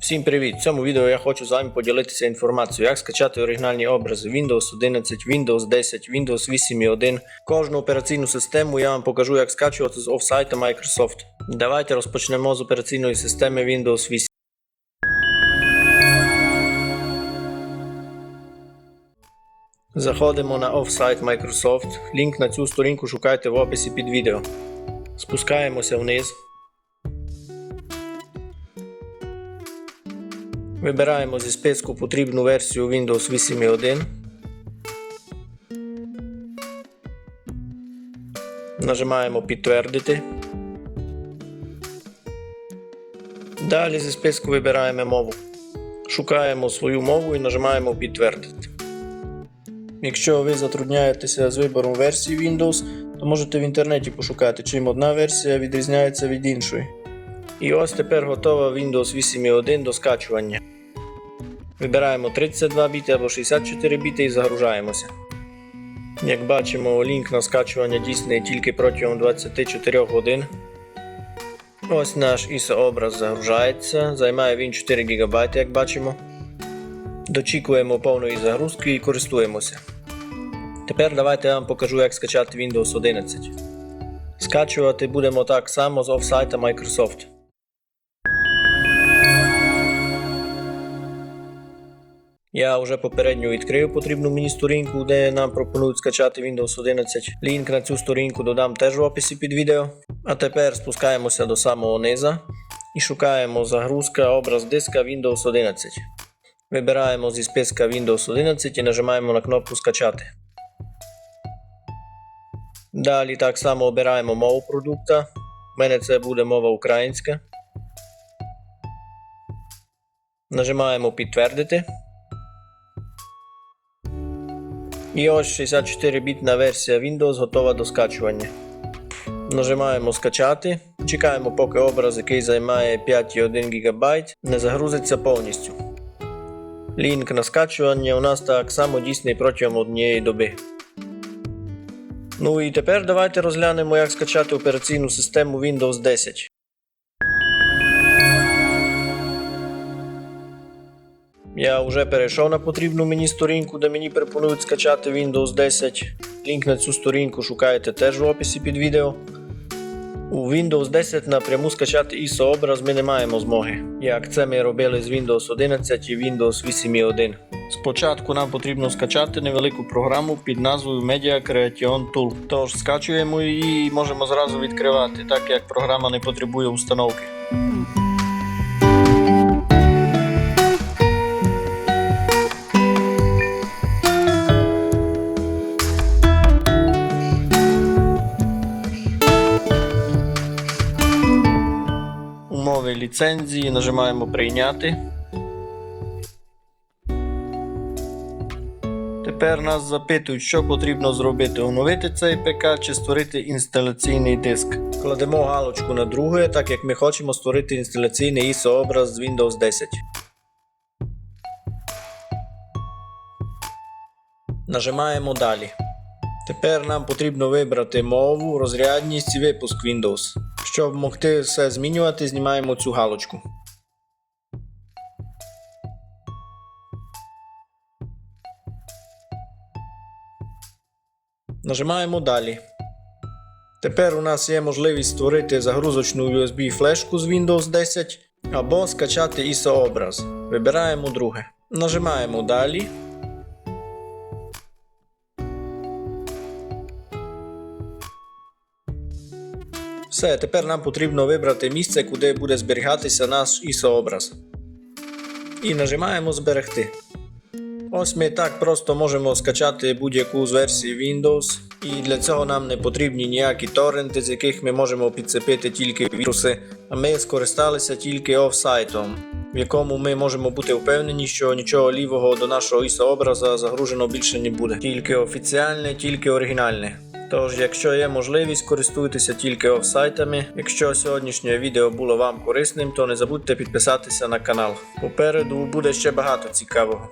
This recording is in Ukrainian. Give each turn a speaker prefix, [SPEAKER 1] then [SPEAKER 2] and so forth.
[SPEAKER 1] Всім привіт! В цьому відео я хочу з вами поділитися інформацією, як скачати оригінальні образи Windows 11, Windows 10, Windows 8.1. Кожну операційну систему я вам покажу, як скачувати з офсайта Microsoft. Давайте розпочнемо з операційної системи Windows 8. Заходимо на офсайт Microsoft. Лінк на цю сторінку шукайте в описі під відео. Спускаємося вниз. Вибираємо зі списку потрібну версію Windows 8.1. Нажимаємо підтвердити. Далі зі списку вибираємо мову. Шукаємо свою мову і нажимаємо підтвердити. Якщо ви затрудняєтеся з вибором версії Windows, то можете в інтернеті пошукати, чим одна версія відрізняється від іншої. І ось тепер готова Windows 8.1 до скачування. Вибираємо 32 біти або 64 біти і загружаємося. Як бачимо, лінк на скачування дійсний тільки протягом 24 годин. Ось наш ISO образ загружається, займає він 4 ГБ, як бачимо. Дочікуємо повної загрузки і користуємося. Тепер давайте я вам покажу, як скачати Windows 11. Скачувати будемо так само з офсайта Microsoft. Я вже попередньо відкрив потрібну мені сторінку, де нам пропонують скачати Windows 11. Лінк на цю сторінку додам теж в описі під відео. А тепер спускаємося до самого низа і шукаємо загрузка образ диска Windows 11. Вибираємо зі списка Windows 11 і нажимаємо на кнопку Скачати. Далі так само обираємо мову продукта. У мене це буде мова українська. Нажимаємо підтвердити. І ось 64-бітна версія Windows готова до скачування. Нажимаємо скачати. Чекаємо, поки образ, який займає 5,1 ГБ, не загрузиться повністю. Лінк на скачування у нас так само дійсний протягом однієї доби. Ну і тепер давайте розглянемо, як скачати операційну систему Windows 10. Я вже перейшов на потрібну мені сторінку, де мені пропонують скачати Windows 10. Лінк на цю сторінку шукаєте теж в описі під відео. У Windows 10 напряму скачати ISO образ ми не маємо змоги, як це ми робили з Windows 11 і Windows 8.1. Спочатку нам потрібно скачати невелику програму під назвою Media Creation Tool. Тож скачуємо її і можемо зразу відкривати, так як програма не потребує установки. Ліцензії нажимаємо прийняти. Тепер нас запитують, що потрібно зробити: оновити цей ПК чи створити інсталяційний диск. Кладемо галочку на друге, так як ми хочемо створити інсталяційний ISO образ з Windows 10. Нажимаємо далі. Тепер нам потрібно вибрати мову, розрядність і випуск Windows. Щоб могти все змінювати, знімаємо цю галочку. Нажимаємо далі. Тепер у нас є можливість створити загрузочну USB флешку з Windows 10 або скачати ISO образ. Вибираємо друге. Нажимаємо далі. Все, тепер нам потрібно вибрати місце, куди буде зберігатися наш ISO образ. І нажимаємо Зберегти. Ось ми так просто можемо скачати будь-яку з версій Windows, і для цього нам не потрібні ніякі торренти, з яких ми можемо підцепити тільки віруси, а ми скористалися тільки офсайтом, в якому ми можемо бути впевнені, що нічого лівого до нашого ISO образа загружено більше не буде. Тільки офіціальне, тільки оригінальне. Тож, якщо є можливість, користуйтеся тільки офсайтами. Якщо сьогоднішнє відео було вам корисним, то не забудьте підписатися на канал. Попереду буде ще багато цікавого.